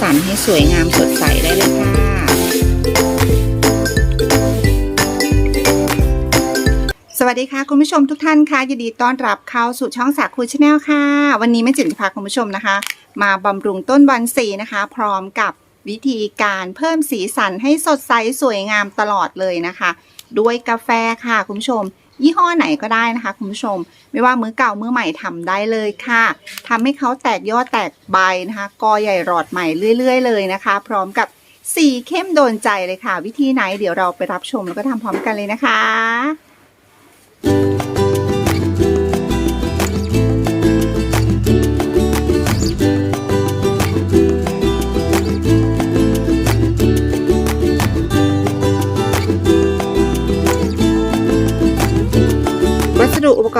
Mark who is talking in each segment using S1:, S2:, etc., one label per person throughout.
S1: สันให้สวยงามสดใสได้เลยค่ะ สวัสดีค่ะ คุณผู้ชมทุกท่านค่ะยินดีต้อนรับเข้าสู่ช่องสาคูชาแนลค่ะ วันนี้แม่จิ๋มจะพาคุณผู้ชมนะคะ มาบำรุงต้นบอนสีนะคะ พร้อมกับวิธีการเพิ่มสีสันให้สดใสสวยงามตลอดเลยนะคะ ด้วยกาแฟค่ะคุณผู้ชม ยี่ห้อไหนก็ได้นะคะคุณผู้ชม ไม่ว่ามือเก่ามือใหม่ทำได้เลยค่ะทำให้เขาแตกยอดแตกใบนะคะกอใหญ่หลอดใหม่เรื่อย ๆ เลยนะคะ พร้อมกับสีเข้มโดนใจเลยค่ะ วิธีไหนเดี๋ยวเราไปรับชมแล้วก็ทำพร้อมกันเลยนะคะ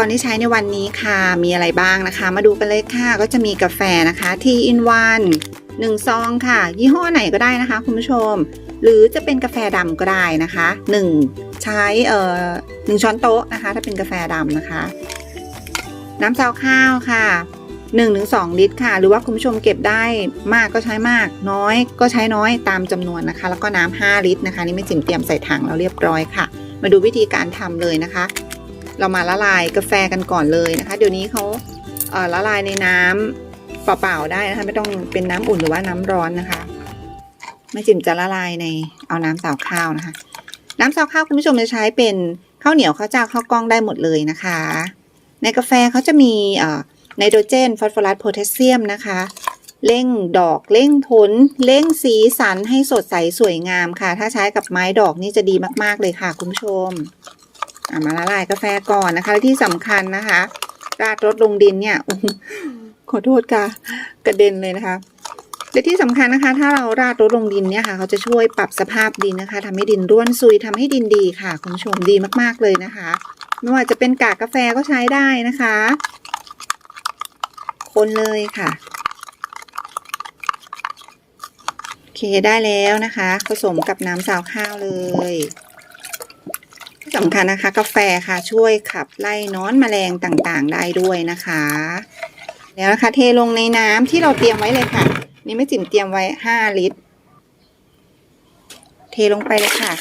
S1: ณ์ที่ใช้ในวันนี้ค่ะ มีอะไรบ้างนะคะ มาดูกันเลยค่ะ ก็จะมีกาแฟนะคะ T in one 1ซองค่ะ ยี่ห้อไหนก็ได้นะคะ คุณผู้ชม หรือจะเป็นกาแฟดำก็ได้นะคะ 1 ใช้เอ่อหนึ่งช้อนโต๊ะนะคะ ถ้าเป็นกาแฟดำนะคะ น้ำซาวข้าวค่ะ 1-2 ลิตรค่ะ หรือว่าคุณผู้ชมเก็บได้มากก็ใช้มาก น้อยก็ใช้น้อยตามจำนวนนะคะ แล้วก็น้ำ5ลิตรนะคะ นี่ไม่จิ๋มเตรียมใส่ถังแล้วเรียบร้อยค่ะ มาดูวิธีการทำเลยนะคะ เรามาละลายกาแฟกันก่อนเลยนะคะ เดี๋ยวนี้เขาเละลายในน้ำเปล่าๆได้นะคะ ไม่ต้องเป็นน้ำอุ่นหรือว่าน้ำร้อนนะคะแม่จิ๋มจะละลายในเอาน้ำสาวข้าวนะคะ น้ำสาวข้าวคุณผู้ชมจะใช้เป็นข้าวเหนียวข้าวเจ้าข้าวกล้องได้หมดเลยนะคะ ในกาแฟเขาจะมีเอ่อไนโตรเจนฟอสฟอรัสโพแทสเซียมนะคะเร่งดอกเร่งผลเร่งสีสันให้สดใสสวยงามค่ะ ถ้าใช้กับไม้ดอกนี่จะดีมาก ๆ เลยค่ะ คุณผู้ชม มาละลายกาแฟก่อนนะคะและที่สำคัญนะคะราดรถลงดินเนี่ยขอโทษค่ะกระเด็นเลยนะคะและที่สำคัญนะคะ ถ้าเราราดรถลงดินเนี่ยค่ะ เขาจะช่วยปรับสภาพดินนะคะทำให้ดินร่วนซุยทำให้ดินดีค่ะ คุณผู้ชมดีมากๆเลยนะคะ ไม่ว่าจะเป็นกากกาแฟก็ใช้ได้นะคะ คนเลยค่ะโอเคได้แล้วนะคะ ผสมกับน้ำสาวข้าวเลย ที่สำคัญนะคะ กาแฟค่ะช่วยขับไล่น้อนแมลงต่างๆ ได้ด้วยนะคะ แล้วนะคะ เทลงในน้ำที่เราเตรียมไว้เลยค่ะ นี่ไม่จิ๋มเตรียมไว้ห้าลิตร เทลงไปเลยค่ะ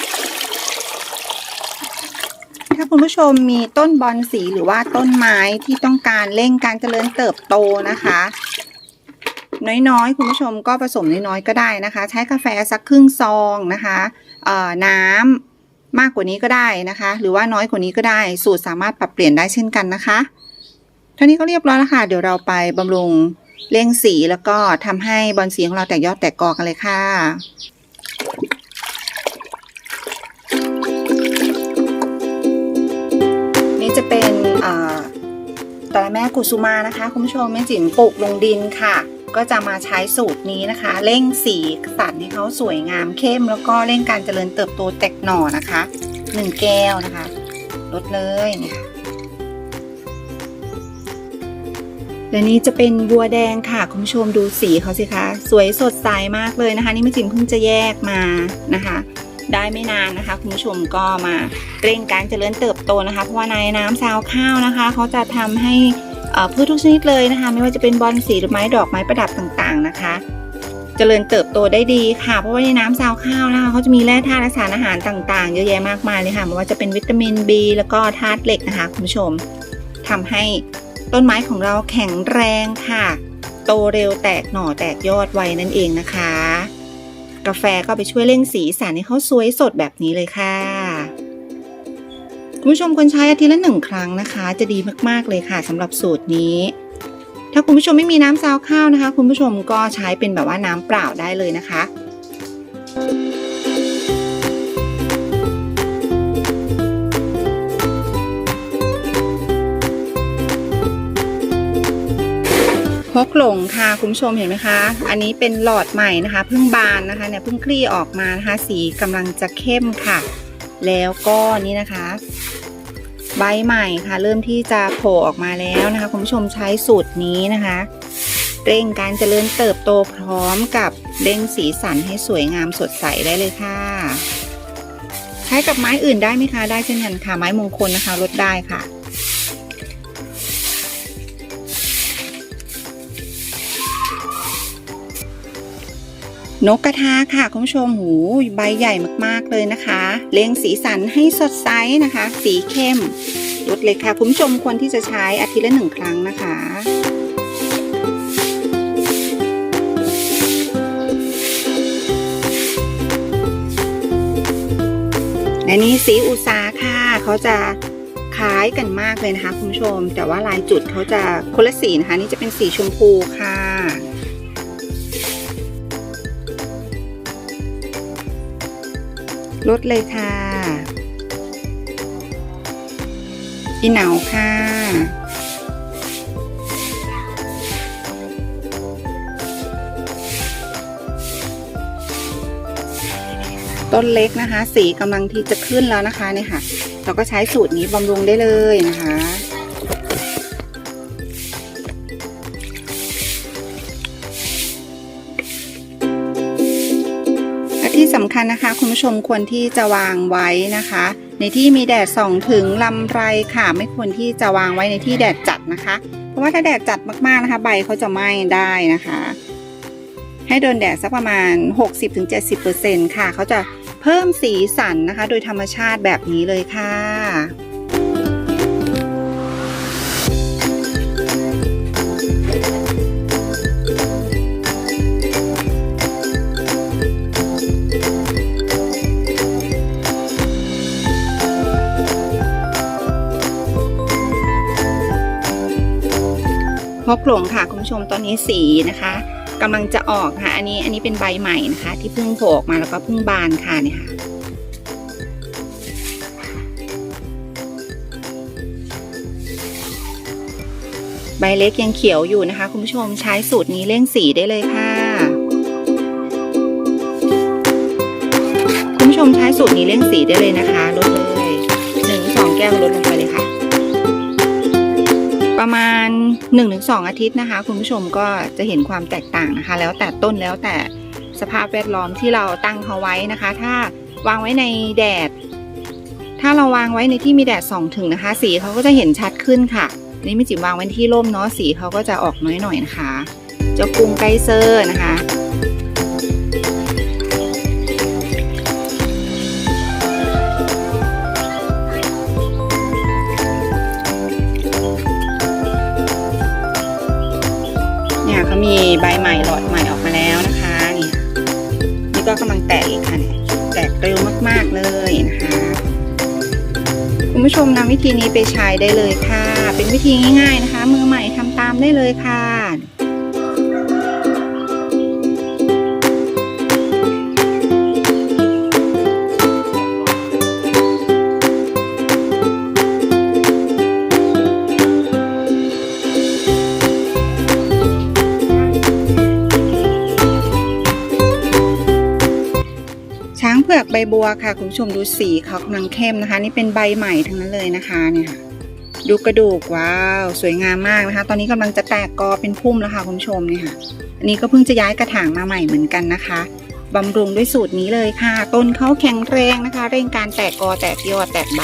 S1: ถ้าคุณผู้ชมมีต้นบอนสีหรือว่าต้นไม้ที่ต้องการเร่งการเจริญเติบโตนะคะน้อยๆ คุณผู้ชมก็ผสมน้อยๆ ก็ได้นะคะ ใช้กาแฟสักครึ่งซองนะคะเอ่อน้ำ มากกว่านี้ก็ได้นะคะ หรือว่าน้อยกว่านี้ก็ได้ สูตรสามารถปรับเปลี่ยนได้เช่นกันนะคะท่านี้ก็เรียบร้อยแล้วค่ะ เดี๋ยวเราไปบำรุงเร่งสีแล้วก็ทำให้บอลสีของเราแตกยอดแตกกอกันเลยค่ะนี่จะเป็นเอ่อตระแม่กุสุมานะคะ คุณผู้ชมแม่จิ๋มปลูกลงดินค่ะ ก็จะมาใช้สูตรนี้นะคะ เร่งสีสันให้เขาสวยงามเข้ม แล้วก็เร่งการเจริญเติบโตแตกหน่อนะคะหนึ่งแก้วนะคะ ลดเลยนี่ค่ะและนี่จะเป็นบัวแดงค่ะ คุณผู้ชมดูสีเขาสิคะ สวยสดใสมากเลยนะคะ นี่แม่จิ๋มเพิ่งจะแยกมานะคะ ได้ไม่นานนะคะ คุณผู้ชมก็มาเร่งการเจริญเติบโตนะคะ เพราะว่าในน้ำซาวข้าวนะคะเขาจะทำให้ พืชทุกชนิดเลยนะคะ ไม่ว่าจะเป็นบอนสีหรือไม้ดอกไม้ประดับต่างๆนะคะเจริญเติบโตได้ดีค่ะ เพราะว่าในน้ำซาวข้าวนะคะเขาจะมีแร่ธาตุและสารอาหารต่างๆ เยอะแยะมากมายเลยค่ะไม่ว่าจะเป็นวิตามิน B แล้วก็ธาตุเหล็กนะคะคุณผู้ชมทำให้ต้นไม้ของเราแข็งแรงค่ะ โตเร็วแตกหน่อแตกยอดไวนั่นเองนะคะ กาแฟก็ไปช่วยเร่งสีสันให้เขาสวยสดแบบนี้เลยค่ะ คุณผู้ชมควรใช้อาทิตย์ละหนึ่งครั้งนะคะ จะดีมากๆเลยค่ะสำหรับสูตรนี้ ถ้าคุณผู้ชมไม่มีน้ำซาวข้าวนะคะ คุณผู้ชมก็ใช้เป็นแบบว่าน้ำเปล่าได้เลยนะคะพกหลงค่ะคุณผู้ชมเห็นไหมคะ อันนี้เป็นหลอดใหม่นะคะเพิ่งบานนะคะเนี่ยเพิ่งคลี่ออกมานะคะสีกำลังจะเข้มค่ะ แล้วก็นี่นะคะ ใบใหม่ค่ะ เริ่มที่จะโผล่ออกมาแล้วนะคะคุณผู้ชมใช้สูตรนี้นะคะ เร่งการเจริญเติบโตพร้อมกับเร่งสีสันให้สวยงามสดใสได้เลยค่ะ ใช้กับไม้อื่นได้ไหมคะได้เช่นกันค่ะไม้มงคลนะคะลดได้ค่ะ นกกระทาค่ะคุณผู้ชมหูใบใหญ่มากๆเลยนะคะ เล็งสีสันให้สดใสนะคะ สีเข้มลดเลยค่ะคุณผู้ชมควรที่จะใช้อาทิตย์ละหนึ่งครั้งนะคะ และนี่สีอุษาค่ะเขาจะคล้ายกันมากเลยนะคะคุณผู้ชม แต่ว่าลายจุดเขาจะคนละสีนะคะ นี่จะเป็นสีชมพูค่ะ ลดเลยค่ะอีเหนาค่ะต้นเล็กนะคะ สีกำลังที่จะขึ้นแล้วนะคะเนี่ยค่ะ เราก็ใช้สูตรนี้บำรุงได้เลยนะคะ ที่สำคัญนะคะคุณผู้ชมควรที่จะวางไว้นะคะ ในที่มีแดดส่องถึงลำไรค่ะ ไม่ควรที่จะวางไว้ในที่แดดจัดนะคะ เพราะว่าถ้าแดดจัดมากๆนะคะ ใบเขาจะไหม้ได้นะคะ ให้โดนแดดสักประมาณ 60-70%ค่ะเขาจะเพิ่มสีสันนะคะ โดยธรรมชาติแบบนี้เลยค่ะ พบหลงค่ะคุณผู้ชมตอนนี้สีนะคะกำลังจะออกค่ะ อันนี้อันนี้เป็นใบใหม่นะคะ ที่เพิ่งโผล่ออกมาแล้วก็เพิ่งบานค่ะเนี่ยค่ะใบเล็กยังเขียวอยู่นะคะ คุณผู้ชมใช้สูตรนี้เร่งสีได้เลยค่ะคุณผู้ชมใช้สูตรนี้เร่งสีได้เลยนะคะลดเลยหนึ่งสองแก้วลดลงไปเลย ประมาณ 1-2 อาทิตย์นะคะ คุณผู้ชมก็จะเห็นความแตกต่างนะคะ แล้วแต่ต้นแล้วแต่สภาพแวดล้อมที่เราตั้งเขาไว้นะคะ ถ้าวางไว้ในแดด ถ้าเราวางไว้ในที่มีแดดส่องถึงนะคะ สีเขาก็จะเห็นชัดขึ้นค่ะนี่ไม่จิ๋มวางไว้ที่ร่มเนาะสีเขาก็จะออกน้อยหน่อยนะคะเจ้ากุ้งไกเซอร์นะคะ มีใบใหม่หลอดใหม่ออกมาแล้วนะคะนี่นี่ก็กำลังแตกอีกค่ะเนี่ยแตกเร็วมากๆเลยนะคะคุณผู้ชมนำวิธีนี้ไปใช้ได้เลยค่ะ เป็นวิธีง่ายๆนะคะ มือใหม่ทำตามได้เลยค่ะ บบัวค่ะ คุณผู้ชมดูสีเขากำลังเข้มนะคะ นี่เป็นใบใหม่ทั้งนั้นเลยนะคะเนี่ยค่ะดูกระดูกว้าว สวยงามมากนะคะ ตอนนี้กำลังจะแตกกอเป็นพุ่มแล้วค่ะคุณผู้ชมเนี่ยค่ะ อันนี้ก็เพิ่งจะย้ายกระถางมาใหม่เหมือนกันนะคะบำรุงด้วยสูตรนี้เลยค่ะ ต้นเขาแข็งแรงนะคะ เร่งการแตกกอแตกยอดแตกใบ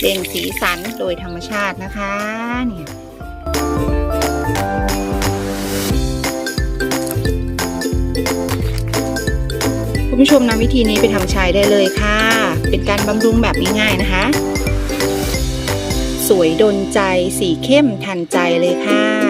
S1: เร่งสีสันโดยธรรมชาตินะคะเนี่ย ผู้ชมนำวิธีนี้ไปทำใช้ได้เลยค่ะ เป็นการบำรุงแบบง่ายๆนะคะ สวยดนใจสีเข้มทันใจเลยค่ะ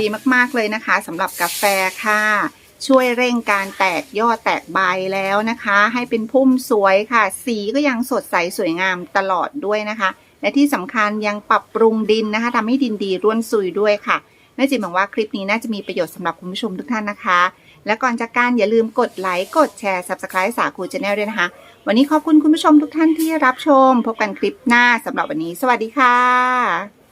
S1: ดีมากๆเลยนะคะสำหรับกาแฟค่ะ ช่วยเร่งการแตกยอดแตกใบแล้วนะคะ ให้เป็นพุ่มสวยค่ะ สีก็ยังสดใสสวยงามตลอดด้วยนะคะ และที่สำคัญยังปรับปรุงดินนะคะทำให้ดินดีร่วนซุยด้วยค่ะแม่จิ๋มหวังว่าคลิปนี้น่าจะมีประโยชน์สำหรับคุณผู้ชมทุกท่านนะคะ และก่อนจากการอย่าลืมกดไลค์กดแชร์ subscribe สาคูชาแนลด้วยนะคะ วันนี้ขอบคุณคุณผู้ชมทุกท่านที่รับชม พบกันคลิปหน้าสำหรับวันนี้ สวัสดีค่ะ